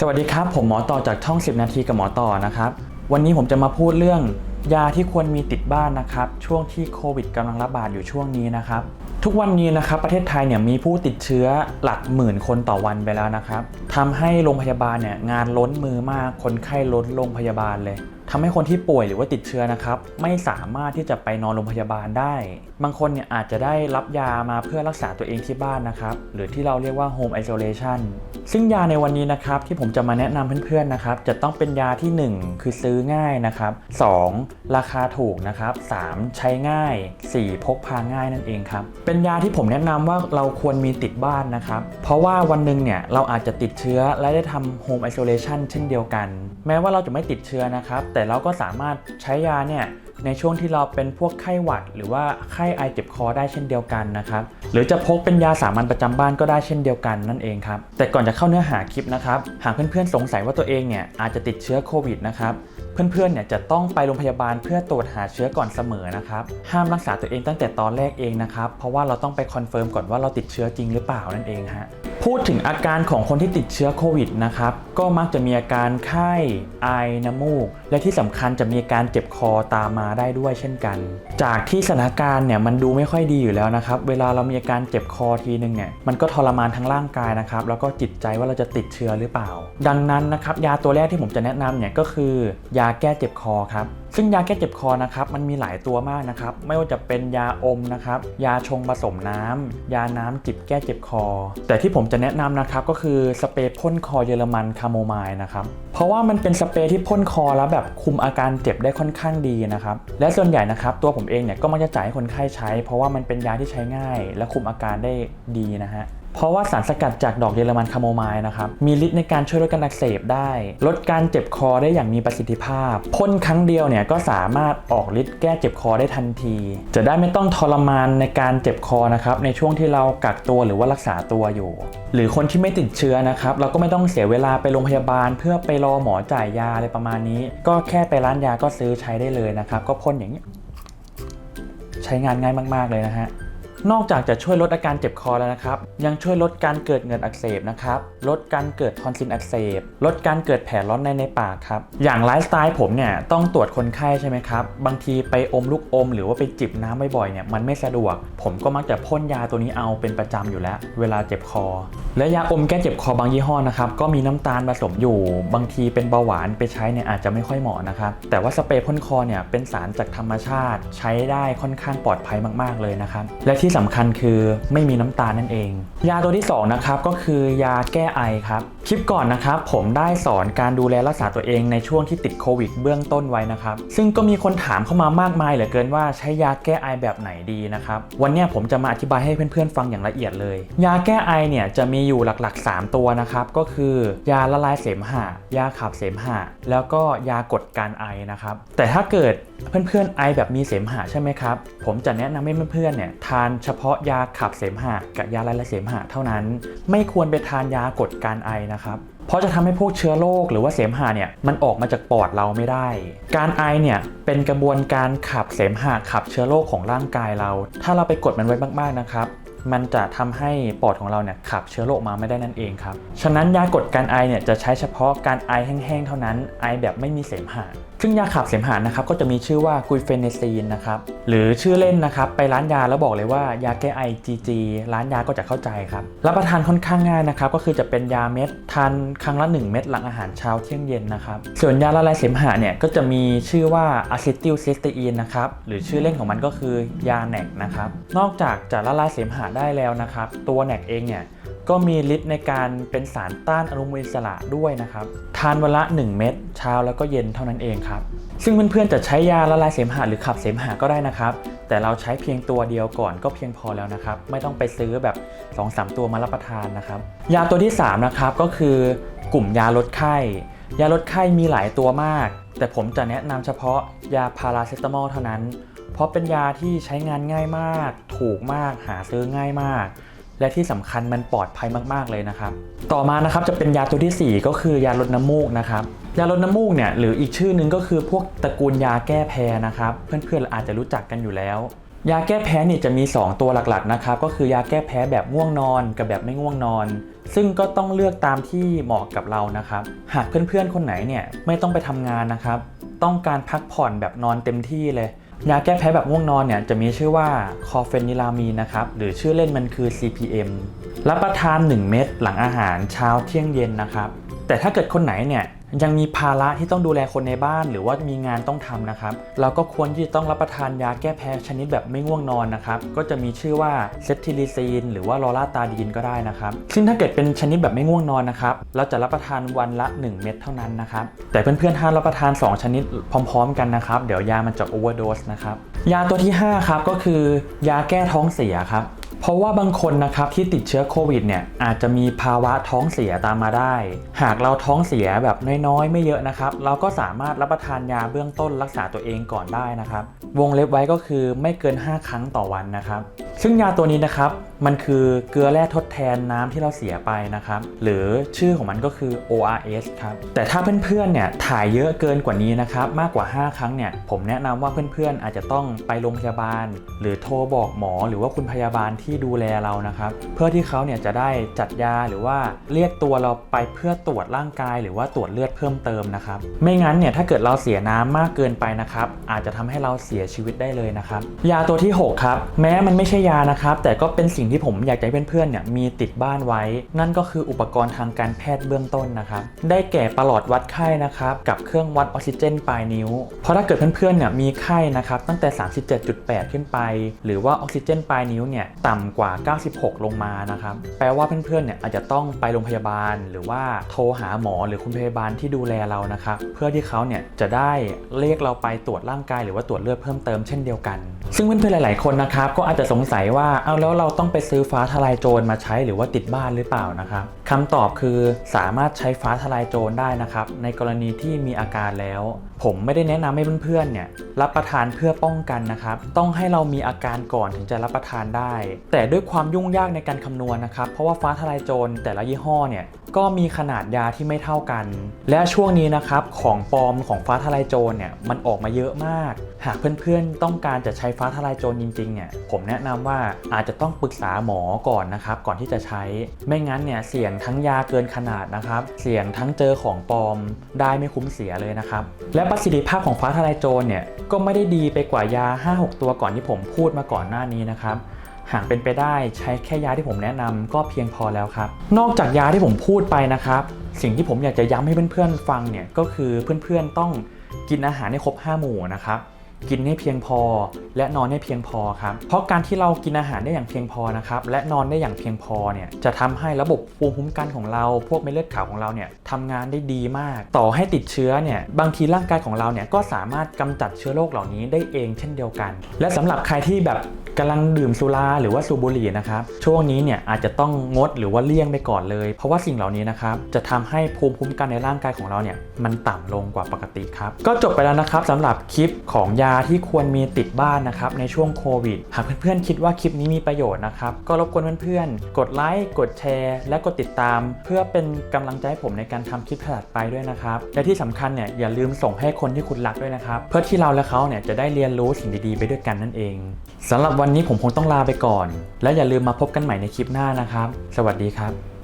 สวัสดีครับ ผมหมอต่อจากช่อง 10 นาทีกับหมอต่อนะครับ วันนี้ผมจะมาพูดเรื่อง ยาที่ควรมีติดบ้านนะครับ ช่วงที่โควิดกำลังระบาดอยู่ช่วงนี้นะครับ ทุกวันนี้นะครับประเทศไทยเนี่ยมีผู้ติดเชื้อหลักหมื่นคนต่อวันไปแล้วนะครับทำให้โรงพยาบาลเนี่ยงานล้นมือมากคนไข้ล้นโรงพยาบาลเลย ทำให้คนที่ป่วยหรือว่าติดเชื้อนะครับ ไม่สามารถที่จะไปนอนโรงพยาบาลได้ บางคนเนี่ยอาจจะได้รับยามาเพื่อรักษาตัวเองที่บ้านนะครับ หรือที่เราเรียกว่า home isolation ซึ่งยาในวันนี้นะครับที่ผมจะมาแนะนำเพื่อนๆนะครับ จะต้องเป็นยาที่ 1 คือซื้อง่ายนะครับ 2. ราคาถูกนะครับ 3. ใช้ง่าย 4. พกพาง่ายนั่นเองครับ เป็นยาที่ผมแนะนำว่าเราควรมีติดบ้านนะครับ เพราะว่าวันหนึ่งเนี่ยเราอาจจะติดเชื้อและได้ทำ home isolation เช่นเดียวกัน แม้ว่าเราจะไม่ติดเชื้อนะครับแแต่เราก็สามารถใช้ยาเนี่ยในช่วงที่เราเป็นพวกไข้หวัด หรือว่าไข้ไอเจ็บคอได้เช่นเดียวกันนะครับ หรือจะพกเป็นยาสามัญประจำบ้านก็ได้เช่นเดียวกันนั่นเองครับ แต่ก่อนจะเข้าเนื้อหาคลิปนะครับ หากเพื่อนๆสงสัยว่าตัวเองเนี่ยอาจจะติดเชื้อโควิดนะครับ เพื่อนๆเนี่ยจะต้องไปโรงพยาบาลเพื่อตรวจหาเชื้อก่อนเสมอนะครับ ห้ามรักษาตัวเองตั้งแต่ตอนแรกเองนะครับ เพราะว่าเราต้องไปคอนเฟิร์มก่อนว่าเราติดเชื้อจริงหรือเปล่านั่นเองฮะ พูดถึงอาการของคนที่ติดเชื้อโควิดนะครับ ก็มักจะมีอาการไข้ ไอ น้ำมูก และที่สำคัญจะมีอาการเจ็บคอตามมาได้ด้วยเช่นกัน จากที่สถานการณ์เนี่ยมันดูไม่ค่อยดีอยู่แล้วนะครับ เวลาเรามีอาการเจ็บคอทีนึงเนี่ยมันก็ทรมานทั้งร่างกายนะครับ แล้วก็จิตใจว่าเราจะติดเชื้อหรือเปล่า ดังนั้นนะครับยาตัวแรกที่ผมจะแนะนำเนี่ยก็คือ ยาแก้เจ็บคอครับซึ่งยาแก้เจ็บคอนะครับมันมีหลายตัวมากนะครับ ไม่ว่าจะเป็นยาอมนะครับ ยาชงผสมน้ำยาน้ำจิบแก้เจ็บคอ แต่ที่ผมจะแนะนำนะครับก็คือสเปรย์พ่นคอเยอรมันคาโมไมล์นะครับ เพราะว่ามันเป็นสเปรย์ที่พ่นคอแล้วแบบคุมอาการเจ็บได้ค่อนข้างดีนะครับ และส่วนใหญ่นะครับตัวผมเองเนี่ยก็มักจะจ่ายให้คนไข้ใช้ เพราะว่ามันเป็นยาที่ใช้ง่าย และคุมอาการได้ดีนะฮะ เพราะว่าสารสกัดจากดอกเยอรมันคาโมไมล์นะครับมีฤทธิ์ในการช่วยลดการอักเสบได้ ลดการเจ็บคอได้อย่างมีประสิทธิภาพพ่นครั้งเดียวเนี่ยก็สามารถออกฤทธิ์แก้เจ็บคอได้ทันที จะได้ไม่ต้องทรมานในการเจ็บคอนะครับในช่วงที่เรากักตัวหรือว่ารักษาตัวอยู่ หรือคนที่ไม่ติดเชื้อนะครับเราก็ไม่ต้องเสียเวลาไปโรงพยาบาล เพื่อไปรอหมอจ่ายยาอะไรประมาณนี้ ก็แค่ไปร้านยาก็ซื้อใช้ได้เลยนะครับก็พ่นอย่างนี้ ใช้งานง่ายมาก ๆเลยนะฮะ นอกจากจะช่วยลดอาการเจ็บคอแล้วนะครับ ยังช่วยลดการเกิดเหงื่ออักเสบนะครับ ลดการเกิดทอนซิลอักเสบ ลดการเกิดแผลร้อนในในปากครับ อย่างไลฟ์สไตล์ผมเนี่ยต้องตรวจคนไข้ใช่ไหมครับ บางทีไปอมลูกอม หรือว่าไปจิบน้ำบ่อยๆเนี่ยมันไม่สะดวก ผมก็มักจะพ่นยาตัวนี้เอาเป็นประจำอยู่แล้ว เวลาเจ็บคอ และยาอมแก้เจ็บคอบางยี่ห้อนะครับก็มีน้ำตาลผสมอยู่ บางทีเป็นเบาหวานไปใช้เนี่ยอาจจะไม่ค่อยเหมาะนะครับ แต่ว่าสเปรย์พ่นคอเนี่ยเป็นสารจากธรรมชาติ ใช้ได้ค่อนข้างปลอดภัยมากๆเลยนะครับ และที่ที่สำคัญคือไม่มีน้ำตาลนั่นเอง ยาตัวที่สองนะครับก็คือยาแก้ไอครับ คลิปก่อนนะครับผมได้สอนการดูแลรักษาตัวเองในช่วงที่ติดโควิดเบื้องต้นไว้นะครับ ซึ่งก็มีคนถามเข้ามามากมายเหลือเกินว่าใช้ยาแก้ไอแบบไหนดีนะครับ วันนี้ผมจะมาอธิบายให้เพื่อนๆฟังอย่างละเอียดเลย ยาแก้ไอเนี่ยจะมีอยู่หลักๆ 3 ตัวนะครับ ก็คือยาละลายเสมหะ ยาขับเสมหะ แล้วก็ยากดการไอนะครับ แต่ถ้าเกิดเพื่อนๆไอแบบมีเสมหะใช่ไหมครับ ผมจะแนะนำให้เพื่อนๆเนี่ยทานเฉพาะยาขับเสมหะกับยาละลายเสมหะเท่านั้น ไม่ควรไปทานยากดการไอนะครับ เพราะจะทำให้พวกเชื้อโรคหรือว่าเสมหะเนี่ยมันออกมาจากปอดเราไม่ได้ การไอเนี่ยเป็นกระบวนการขับเสมหะขับเชื้อโรคของร่างกายเรา ถ้าเราไปกดมันไว้มากๆนะครับมันจะทำให้ปอดของเราเนี่ยขับเชื้อโรคมาไม่ได้นั่นเองครับ ฉะนั้นยากดการไอเนี่ยจะใช้เฉพาะการไอแห้งๆ เท่านั้น ไอแบบไม่มีเสมหะ ซึ่งยาขับเสมหะนะครับก็จะมีชื่อว่ากุยเฟเนซีนนะครับหรือชื่อเล่นนะครับไปร้านยาแล้วบอกเลยว่ายาแก้ไอ GG ร้านยาก็จะเข้าใจครับรับประทานค่อนข้างง่ายนะครับก็คือจะเป็นยาเม็ดทานครั้งละ 1 เม็ดหลังอาหารเช้าเที่ยงเย็นนะครับส่วนยาละลายเสมหะเนี่ยก็จะมีชื่อว่าอะซิติลซิสเตอีนนะครับหรือชื่อเล่นของมันก็คือยาแนกนะครับนอกจากจะละลายเสมหะได้แล้วนะครับตัวแนกเองเนี่ย ก็มีฤทธิ์ในการเป็นสารต้านอนุมูลอิสระด้วยนะครับ ทานวันละ 1 เม็ดเช้าแล้วก็เย็นเท่านั้นเองครับ ซึ่งเพื่อนๆจะใช้ยาละลายเสมหะหรือขับเสมหะก็ได้นะครับ แต่เราใช้เพียงตัวเดียวก่อนก็เพียงพอแล้วนะครับ ไม่ต้องไปซื้อแบบ 2-3 ตัวมารับประทานนะครับ ยาตัวที่ 3 นะครับก็คือกลุ่มยาลดไข้ ยาลดไข้มีหลายตัวมาก แต่ผมจะแนะนำเฉพาะยาพาราเซตามอลเท่านั้น เพราะเป็นยาที่ใช้งานง่ายมาก ถูกมากหาซื้อง่ายมาก และที่สำคัญมันปลอดภัยมาก ๆ เลยนะครับ ต่อมานะครับจะเป็นยาตัวทีสี่4 ก็คือยาลดน้ำมูกนะครับ ยาลดน้ำมูกเนี่ยหรืออีกชื่อนึงก็คือพวกตระกูลยาแก้แพ้นะครับ เพื่อนๆอาจจะรู้จักกันอยู่แล้ว ยาแก้แพ้เนี่ยจะมี 2 ตัวหลักๆนะครับก็คือยาแก้แพ้แบบง่วงนอนกับแบบไม่ง่วงนอน ซึ่งก็ต้องเลือกตามที่เหมาะกับเรานะครับ หากเพื่อนๆคนไหนเนี่ยไม่ต้องไปทำงานนะครับ ต้องการพักผ่อนแบบนอนเต็มที่เลย ยาแก้แพ้แบบง่วงนอนเนี่ยจะมีชื่อว่าคอเฟนิลามีนะครับหรือชื่อเล่นมันคือ CPM รับประทาน 1 เม็ดหลังอาหารเช้าเที่ยงเย็นนะครับแต่ถ้าเกิดคนไหนเนี่ย ยังมีภาระที่ต้องดูแลคนในบ้าน หรือว่ามีงานต้องทำนะครับ เราก็ควรที่จะต้องรับประทานยาแก้แพ้ชนิดแบบไม่ง่วงนอนนะครับ ก็จะมีชื่อว่าเซทิลิซีนหรือว่าลอราตาดีนก็ได้นะครับ ซึ่งถ้าเกิดเป็นชนิดแบบไม่ง่วงนอนนะครับ เราจะรับประทานวันละ 1 เม็ดเท่านั้นนะครับ แต่เพื่อนๆห้ามรับประทาน 2 ชนิดพร้อม ๆ กันนะครับ เดี๋ยวยามันจะโอเวอร์โดสนะครับ ยาตัวที่ 5 ครับก็คือยาแก้ท้องเสียครับ เพราะว่าบางคนนะครับที่ติดเชื้อโควิดเนี่ยอาจจะมีภาวะท้องเสียตามมาได้ หากเราท้องเสียแบบน้อยๆ ไม่เยอะนะครับ เราก็สามารถรับประทานยาเบื้องต้นรักษาตัวเองก่อนได้นะครับ วงเล็บไว้ก็คือไม่เกิน 5 ครั้งต่อวันนะครับ ซึ่งยาตัวนี้นะครับ มันคือเกลือแร่ทดแทนน้ำที่เราเสียไปนะครับ หรือชื่อของมันก็คือ ORS ครับ แต่ถ้าเพื่อนๆ เนี่ยถ่ายเยอะเกินกว่านี้นะครับ มากกว่า 5 ครั้งเนี่ย ผมแนะนำว่าเพื่อนๆ อาจจะต้องไปโรงพยาบาล หรือโทรบอกหมอ หรือว่าคุณพยาบาลที่ดูแลเรานะครับ เพื่อที่เขาเนี่ยจะได้จัดยาหรือว่าเรียกตัวเราไปเพื่อตรวจร่างกาย หรือว่าตรวจเลือดเพิ่มเติมนะครับ ไม่งั้นเนี่ยถ้าเกิดเราเสียน้ำมากเกินไปนะครับ อาจจะทำให้เราเสียชีวิตได้เลยนะครับ ยาตัวที่ 6 ครับ แม้มันไม่ใช่ยานะครับ แต่ก็เป็นสิ่งที่ผมอยากจะให้เพื่อนๆเนี่ยมีติดบ้านไว้ นั่นก็คืออุปกรณ์ทางการแพทย์เบื้องต้นนะครับ ได้แก่ประหลอดวัดไข้นะครับ กับเครื่องวัดออกซิเจนปลายนิ้ว เพราะถ้าเกิดเพื่อนๆเนี่ยมีไข้นะครับตั้งแต่ 37.8 ขึ้นไป หรือว่าออกซิเจนปลายนิ้วเนี่ยต่ำกว่า 96 ลงมานะครับ แปลว่าเพื่อนๆเนี่ยอาจจะต้องไปโรงพยาบาล หรือว่าโทรหาหมอหรือคุณพยาบาลที่ดูแลเรานะครับ เพื่อที่เขาเนี่ยจะได้เรียกเราไปตรวจร่างกาย หรือว่าตรวจเลือดเพิ่มเติมเช่นเดียวกัน ซึ่งเพื่อนๆหลาย ๆคนนะครับก็อาจจะสงสัยว่าเอาแล้วเราต้องไปซื้อฟ้าทลายโจรมาใช้หรือว่าติดบ้านหรือเปล่านะครับคำตอบคือสามารถใช้ฟ้าทลายโจรได้นะครับในกรณีที่มีอาการแล้ว ผมไม่ได้แนะนำให้เพื่อนๆเนี่ยรับประทานเพื่อป้องกันนะครับ ต้องให้เรามีอาการก่อนถึงจะรับประทานได้ แต่ด้วยความยุ่งยากในการคำนวณนะครับ เพราะว่าฟ้าทลายโจรแต่ละยี่ห้อเนี่ยก็มีขนาดยาที่ไม่เท่ากัน และช่วงนี้นะครับของปลอมของฟ้าทลายโจรเนี่ยมันออกมาเยอะมาก หากเพื่อนๆต้องการจะใช้ฟ้าทลายโจรจริงๆเนี่ยผมแนะนำว่าอาจจะต้องปรึกษาหมอก่อนนะครับ ก่อนที่จะใช้ ไม่งั้นเนี่ยเสี่ยงทั้งยาเกินขนาดนะครับ เสี่ยงทั้งเจอของปลอมได้ไม่คุ้มเสียเลยนะครับ และประสิทธิภาพของฟ้าทลายโจรเนี่ยก็ไม่ได้ดีไปกว่ายา 5-6 ตัวก่อนที่ผมพูดมาก่อนหน้านี้นะครับหากเป็นไปได้ใช้แค่ยาที่ผมแนะนำก็เพียงพอแล้วครับ นอกจากยาที่ผมพูดไปนะครับ สิ่งที่ผมอยากจะย้ำให้เพื่อนๆฟังเนี่ยก็คือเพื่อนๆต้องกินอาหารให้ครบ 5 หมู่นะครับ กินให้เพียงพอ และนอนให้เพียงพอครับ เพราะการที่เรากินอาหารได้อย่างเพียงพอนะครับ และนอนได้อย่างเพียงพอเนี่ยจะทำให้ระบบภูมิคุ้มกันของเรา พวกเม็ดเลือดขาวของเราเนี่ยทำงานได้ดีมาก ต่อให้ติดเชื้อเนี่ยบางทีร่างกายของเราเนี่ยก็สามารถกำจัดเชื้อโรคเหล่านี้ได้เองเช่นเดียวกัน และสำหรับใครที่แบบกำลังดื่มสุราหรือว่าสูบบุหรี่นะครับช่วงนี้เนี่ยอาจจะต้องงดหรือว่าเลี่ยงไปก่อนเลย เพราะว่าสิ่งเหล่านี้นะครับจะทำให้ภูมิคุ้มกันในร่างกายของเราเนี่ยมันต่ำลงกว่าปกติครับก็จบไปแล้วนะครับสำหรับคลิปของยาาที่ควรมีติดบ้านนะครับในช่วงโควิด หากเพื่อนๆคิดว่าคลิปนี้มีประโยชน์นะครับ ก็รบกวนเพื่อนๆ กดไลค์ กดแชร์ และกดติดตาม เพื่อเป็นกำลังใจให้ผมในการทำคลิปถัดไปด้วยนะครับ และที่สำคัญเนี่ยอย่าลืมส่งให้คนที่คุณรักด้วยนะครับ เพื่อที่เราและเขาเนี่ยจะได้เรียนรู้สิ่งดีๆไปด้วยกันนั่นเองสำหรับวันนี้ผมคงต้องลาไปก่อน และอย่าลืมมาพบกันใหม่ในคลิปหน้านะครับ สวัสดีครับ